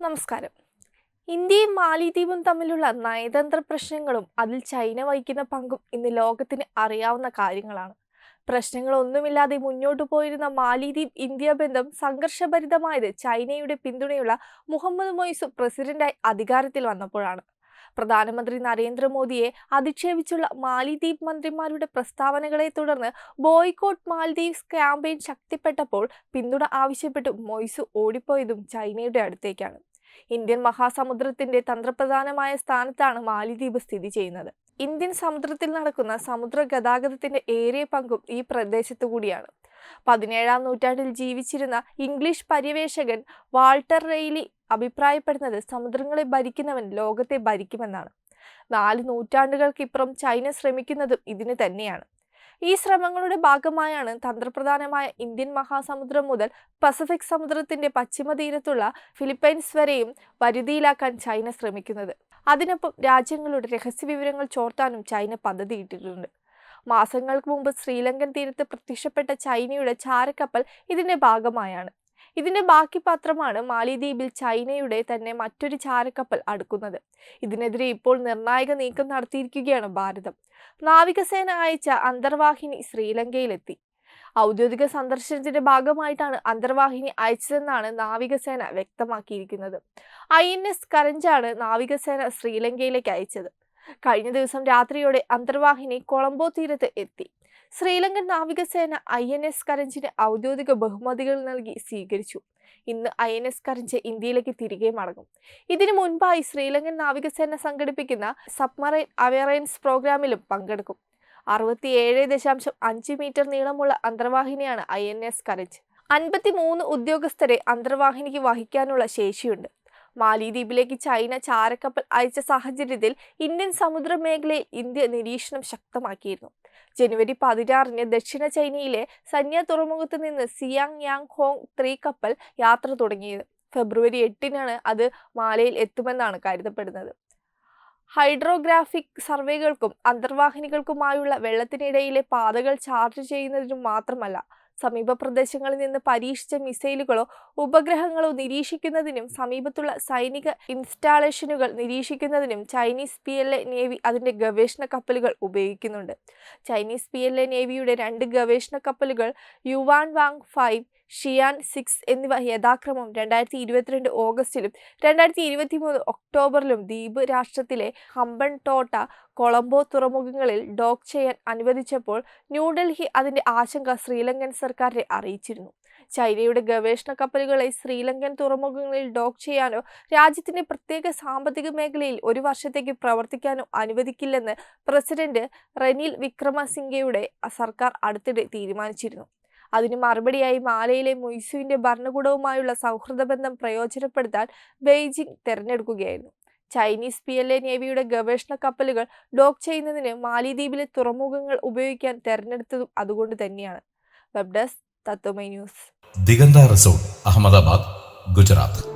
നമസ്കാരം. ഇന്ത്യയും മാലിദ്വീപും തമ്മിലുള്ള നയതന്ത്ര പ്രശ്നങ്ങളും അതിൽ ചൈന വഹിക്കുന്ന പങ്കും ഇന്ന് ലോകത്തിന് അറിയാവുന്ന കാര്യങ്ങളാണ്. പ്രശ്നങ്ങളൊന്നുമില്ലാതെ മുന്നോട്ടു പോയിരുന്ന മാലിദ്വീപ് ഇന്ത്യ ബന്ധം സംഘർഷഭരിതമായത് ചൈനയുടെ പിന്തുണയുള്ള മുഹമ്മദ് മൊയ്സു പ്രസിഡന്റായി അധികാരത്തിൽ വന്നപ്പോഴാണ്. പ്രധാനമന്ത്രി നരേന്ദ്രമോദിയെ അധിക്ഷേപിച്ചുള്ള മാലിദ്വീപ് മന്ത്രിമാരുടെ പ്രസ്താവനകളെ തുടർന്ന് ബോയ്കോട്ട് മാലിദ്വീപ്സ് ക്യാമ്പയിൻ ശക്തിപ്പെട്ടപ്പോൾ പിന്തുണ ആവശ്യപ്പെട്ട് മൊയ്സു ഓടിപ്പോയതും ചൈനയുടെ അടുത്തേക്കാണ്. ഇന്ത്യൻ മഹാസമുദ്രത്തിന്റെ തന്ത്രപ്രധാനമായ സ്ഥാനത്താണ് മാലിദ്വീപ് സ്ഥിതി ചെയ്യുന്നത്. ഇന്ത്യൻ സമുദ്രത്തിൽ നടക്കുന്ന സമുദ്ര ഗതാഗതത്തിന്റെ ഏറിയ പങ്കും ഈ പ്രദേശത്തു കൂടിയാണ്. പതിനേഴാം നൂറ്റാണ്ടിൽ ജീവിച്ചിരുന്ന ഇംഗ്ലീഷ് പര്യവേഷകൻ വാൾട്ടർ റെയ്ലി അഭിപ്രായപ്പെടുന്നത് സമുദ്രങ്ങളെ ഭരിക്കുന്നവൻ ലോകത്തെ ഭരിക്കുമെന്നാണ്. നാല് നൂറ്റാണ്ടുകൾക്കിപ്പുറം ചൈന ശ്രമിക്കുന്നതും ഇതിന് തന്നെയാണ്. ഈ ശ്രമങ്ങളുടെ ഭാഗമായാണ് തന്ത്രപ്രധാനമായ ഇന്ത്യൻ മഹാസമുദ്രം മുതൽ പസഫിക് സമുദ്രത്തിന്റെ പശ്ചിമ തീരത്തുള്ള ഫിലിപ്പൈൻസ് വരെയും പരിധിയിലാക്കാൻ ചൈന ശ്രമിക്കുന്നത്. അതിനൊപ്പം രാജ്യങ്ങളുടെ രഹസ്യ വിവരങ്ങൾ ചോർത്താനും ചൈന പദ്ധതിയിട്ടിട്ടുണ്ട് മാസങ്ങൾക്ക് മുമ്പ് ശ്രീലങ്കൻ തീരത്ത് പ്രത്യക്ഷപ്പെട്ട ചൈനയുടെ ചാരക്കപ്പൽ ഇതിന്റെ ഭാഗമായാണ്. ഇതിന്റെ ബാക്കി പത്രമാണ് മാലിദ്വീപിൽ ചൈനയുടെ തന്നെ മറ്റൊരു ചാരക്കപ്പൽ അടുക്കുന്നത്. ഇതിനെതിരെ ഇപ്പോൾ നിർണായക നീക്കം നടത്തിയിരിക്കുകയാണ് ഭാരതം. നാവികസേന അയച്ച അന്തർവാഹിനി ശ്രീലങ്കയിലെത്തി. ഔദ്യോഗിക സന്ദർശനത്തിന്റെ ഭാഗമായിട്ടാണ് അന്തർവാഹിനി അയച്ചതെന്നാണ് നാവികസേന വ്യക്തമാക്കിയിരിക്കുന്നത്. ഐ എൻ എസ് കരഞ്ചാണ് നാവികസേന ശ്രീലങ്കയിലേക്ക് അയച്ചത്. കഴിഞ്ഞ ദിവസം രാത്രിയോടെ അന്തർവാഹിനി കൊളംബോ തീരത്ത് എത്തി. ശ്രീലങ്കൻ നാവികസേന ഐ എൻ എസ് കരഞ്ചിന് ഔദ്യോഗിക ബഹുമതികൾ നൽകി സ്വീകരിച്ചു. ഇന്ന് ഐ എൻ എസ് കരഞ്ച് ഇന്ത്യയിലേക്ക് തിരികെ മടങ്ങും. ഇതിനു മുൻപായി ശ്രീലങ്കൻ നാവികസേന സംഘടിപ്പിക്കുന്ന സബ്മറൈൻ അവയറൻസ് പ്രോഗ്രാമിലും പങ്കെടുക്കും. അറുപത്തിയേഴ് ദശാംശം അഞ്ച് മീറ്റർ നീളമുള്ള അന്തർവാഹിനിയാണ് ഐ എൻ എസ് കരഞ്ച്. അൻപത്തിമൂന്ന് ഉദ്യോഗസ്ഥരെ അന്തർവാഹിനിക്ക് വഹിക്കാനുള്ള ശേഷിയുണ്ട്. മാലിദ്വീപിലേക്ക് ചൈന ചാരക്കപ്പൽ അയച്ച സാഹചര്യത്തിൽ ഇന്ത്യൻ സമുദ്ര മേഖലയിൽ ഇന്ത്യ നിരീക്ഷണം ശക്തമാക്കിയിരുന്നു. ജനുവരി പതിനാറിന് ദക്ഷിണ ചൈനയിലെ സന്യ തുറമുഖത്ത് നിന്ന് സിയാങ് യാങ് ഹോങ് ത്രീ കപ്പൽ യാത്ര തുടങ്ങിയത്. ഫെബ്രുവരി എട്ടിനാണ് അത് മാലയിൽ എത്തുമെന്നാണ് കരുതപ്പെടുന്നത്. ഹൈഡ്രോഗ്രാഫിക് സർവേകൾക്കും അന്തർവാഹിനികൾക്കുമായുള്ള വെള്ളത്തിനിടയിലെ പാതകൾ ചാർജ് ചെയ്യുന്നതിനും മാത്രമല്ല സമീപ പ്രദേശങ്ങളിൽ നിന്ന് പരീക്ഷിച്ച മിസൈലുകളോ ഉപഗ്രഹങ്ങളോ നിരീക്ഷിക്കുന്നതിനും സമീപത്തുള്ള സൈനിക ഇൻസ്റ്റാളേഷനുകൾ നിരീക്ഷിക്കുന്നതിനും Chinese P L A navy അതിന്റെ ഗവേഷണ കപ്പലുകൾ ഉപയോഗിക്കുന്നുണ്ട്. ചൈനീസ് പി എൽ എ നേവിയുടെ രണ്ട് ഗവേഷണ കപ്പലുകൾ Yuan Wang five Shiyan six എന്നിവ യഥാക്രമം രണ്ടായിരത്തി ഇരുപത്തിരണ്ട് ഓഗസ്റ്റിലും രണ്ടായിരത്തി ഇരുപത്തി മൂന്ന് ഒക്ടോബറിലും ദ്വീപ് രാഷ്ട്രത്തിലെ ഹമ്പൻ ടോട്ട കൊളംബോ തുറമുഖങ്ങളിൽ ഡോക്ക് ചെയ്യാൻ അനുവദിച്ചപ്പോൾ ന്യൂഡൽഹി അതിന്റെ ആശങ്ക ശ്രീലങ്കൻ സർക്കാരിനെ അറിയിച്ചിരുന്നു. ചൈനയുടെ ഗവേഷണ കപ്പലുകളെ ശ്രീലങ്കൻ തുറമുഖങ്ങളിൽ ഡോക്ക് ചെയ്യാനോ രാജ്യത്തിന്റെ പ്രത്യേക സാമ്പത്തിക മേഖലയിൽ ഒരു വർഷത്തേക്ക് പ്രവർത്തിക്കാനോ അനുവദിക്കില്ലെന്ന് പ്രസിഡന്റ് റെനിൽ വിക്രമസിംഗയുടെ സർക്കാർ അടുത്തിടെ തീരുമാനിച്ചിരുന്നു. അതിന് മറുപടിയായി മാലയിലെ മൊയ്സുവിന്റെ ഭരണകൂടവുമായുള്ള സൗഹൃദ ബന്ധം പ്രയോജനപ്പെടുത്താൻ ബെയ്ജിംഗ് തെരഞ്ഞെടുക്കുകയായിരുന്നു. ചൈനീസ് പി എൽ എ നേവിയുടെ ഗവേഷണ കപ്പലുകൾ ഡോക്ക് ചെയ്യുന്നതിന് മാലിദ്വീപിലെ തുറമുഖങ്ങൾ ഉപയോഗിക്കാൻ തെരഞ്ഞെടുത്തതും അതുകൊണ്ട് തന്നെയാണ്. Web desk Tatwamayi news. Diganta resort Ahmedabad Gujarat.